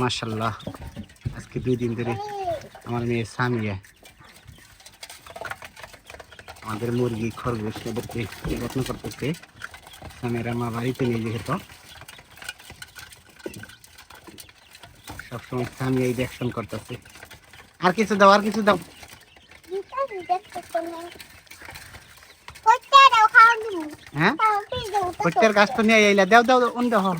মার্শাল্লাহ আজকে দুই দিন ধরে আমার মেয়ে সামিয়া আমাদের মুরগি খরগোশ এদেরকে যত্ন করতেছে। সামিয়ার মা বাড়িতে নিয়ে যেহেতু। সবসময় সামিয়া এই দেখশন করতেছে। আর কিছু দাও আর কিছু দাও। হ্যাঁ? প্রত্যেক গাছ তো নিয়ে আইলা দাও দাও অন দাও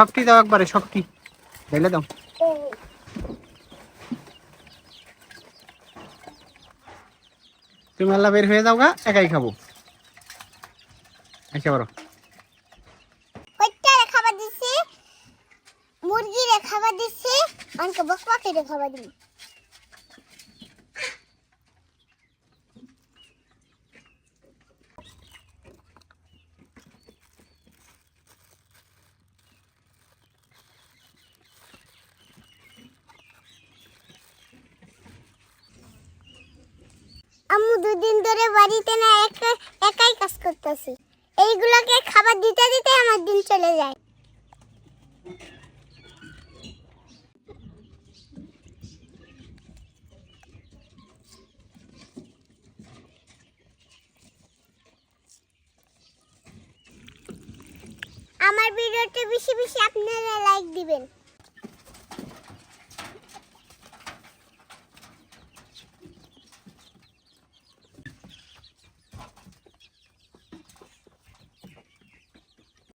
সবটি দাও একবারে সবটি ঢেলে দাও। তুমি আল্লাহ বের হয়ে যাও গা, একাই খাব। আচ্ছা বড় খাবার দিচ্ছে মুরগিরে খাবার দিচ্ছি আমাকে বক পাখিরে খাবার দিই আম্মু দুদিন ধরে বাড়িতে না একা, একাই কাজ করতেছি। এইগুলোকে খাবার দিতে দিতে আমার দিন চলে যায়। আমার ভিডিওতে বেশি বেশি আপনারা লাইক দিবেন।